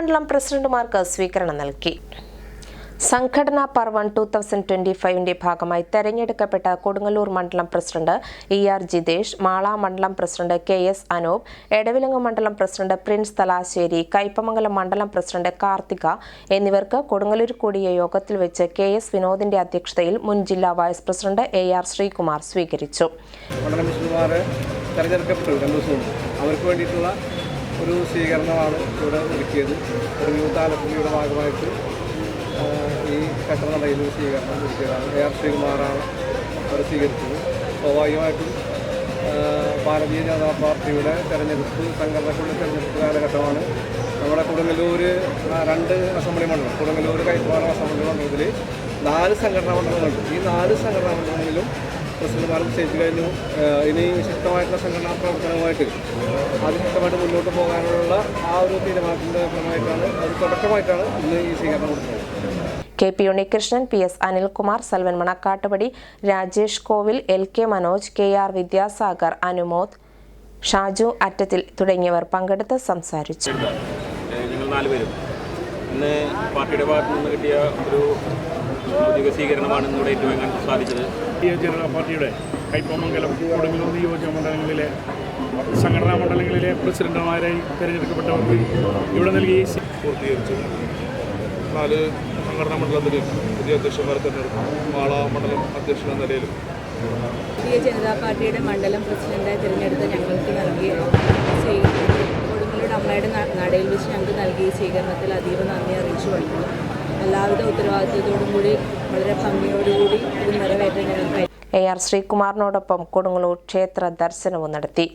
മണ്ഡലം പ്രസിഡന്റുമാർക്ക് സ്വീകരണം നൽകി. സംഘടനാ പർവൺ ടു തൗസൻഡ് ട്വന്റി ഫൈവിന്റെ ഭാഗമായി തെരഞ്ഞെടുക്കപ്പെട്ട കൊടുങ്ങല്ലൂർ മണ്ഡലം president E R Jithesh Mala മണ്ഡലം president K S Anoop Edavilangu മണ്ഡലം പ്രസിഡന്റ് പ്രിൻസ് തലാശ്ശേരി കയ്പമംഗലം മണ്ഡലം പ്രസിഡന്റ് കാർത്തിക എന്നിവർക്ക് കൊടുങ്ങല്ലൂർ കൂടിയ യോഗത്തിൽ വെച്ച് കെ എസ് വിനോദിന്റെ അധ്യക്ഷതയിൽ മുൻ ജില്ലാ vice president A R Sreekumar സ്വീകരിച്ചു. അവർക്ക് വേണ്ടിയിട്ടുള്ള ഒരു സ്വീകരണമാണ് ഇവിടെ ഒരുക്കിയത്. ഒരു യൂത്ത് ആലപ്പുഴയുടെ ഭാഗമായിട്ട് ഈ കെട്ടനടയിൽ ഒരു സ്വീകരണം ഒരുക്കിയതാണ്. എ ആർ ശ്രീകുമാറാണ് അവർ സ്വീകരിച്ചത്. സ്വാഭാവികമായിട്ടും ഭാരതീയ ജനതാ പാർട്ടിയുടെ തെരഞ്ഞെടുപ്പ് സംഘടനക്കുള്ള തെരഞ്ഞെടുപ്പ് കാലഘട്ടമാണ്. നമ്മുടെ കൊടുങ്ങല്ലൂർ രണ്ട് അസംബ്ലി മണ്ഡലം കൊടുങ്ങല്ലൂർ കൈപ്പാറ അസംബ്ലി മണ്ഡലത്തിൽ നാല് സംഘടനാ മണ്ഡലങ്ങളുണ്ട്. ഈ നാല് സംഘടനാ മണ്ഡലങ്ങളിലും പ്രസിഡന്റുമാർ സ്റ്റേജ് കഴിഞ്ഞു. ഇനി ശക്തമായിട്ടുള്ള സംഘടനാ പ്രവർത്തനവുമായിട്ട് അതിശക്തമായിട്ട് മുന്നോട്ട് പോകാനുള്ള ആ ഒരു തീരുമാനത്തിന്റെ ഫലമായിട്ടാണ് അത് തുടക്കമായിട്ടാണ് ഇന്ന് ഈ സ്വീകരണം കൊടുക്കുന്നത്. K P Unnikrishnan P S Anilkumar Salvan Manakkattupadi Rajesh Kovil L K Manoj K R Vidyasagar Anumod Shaju Attathil തുടങ്ങിയവർ പങ്കെടുത്ത് സംസാരിച്ചു. ഇന്ന് പാർട്ടിയുടെ ഭാഗത്തു നിന്ന് കിട്ടിയ ഒരു ഔദ്യോഗിക സ്വീകരണമാണ് ഇന്നിവിടെ ഏറ്റുവാങ്ങാൻ സാധിച്ചത് ഭാരതീയ ജനതാ പാർട്ടിയുടെ കൈപ്പമംഗലം കൊടുങ്ങല്ലൂർ നിയോജക മണ്ഡലങ്ങളിലെ സംഘടനാ മണ്ഡലങ്ങളിലെ പ്രസിഡന്റുമാരായി തിരഞ്ഞെടുക്കപ്പെട്ടവർക്ക് ഇവിടെ നൽകിയ സ്വീ- പൂർത്തീകരിച്ചു. നാല് സംഘടനാ മണ്ഡലത്തിൽ പുതിയ അധ്യക്ഷന്മാരെ തിരഞ്ഞെടുക്കും മാള മണ്ഡലം അധ്യക്ഷൻ എന്ന നിലയിലും. ഭാരതീയ ജനതാ പാർട്ടിയുടെ മണ്ഡലം പ്രസിഡന്റായി തിരഞ്ഞെടുത്ത് ഞങ്ങൾക്ക് നൽകിയ നടയിൽ വെച്ച് ഞങ്ങൾക്ക് നൽകിയ സ്വീകരണത്തിൽ അതീവ നന്ദി അറിയിച്ചു കൊള്ളുന്നു. എല്ലാവിധ ഉത്തരവാദിത്വത്തോടും കൂടി വളരെ ഭംഗിയോടുകൂടി ഇത് നിറവേറ്റാൻ ഞങ്ങൾക്ക് എ ആർ ശ്രീകുമാറിനോടൊപ്പം കൊടുങ്ങല്ലൂർ ക്ഷേത്ര ദർശനവും നടത്തി.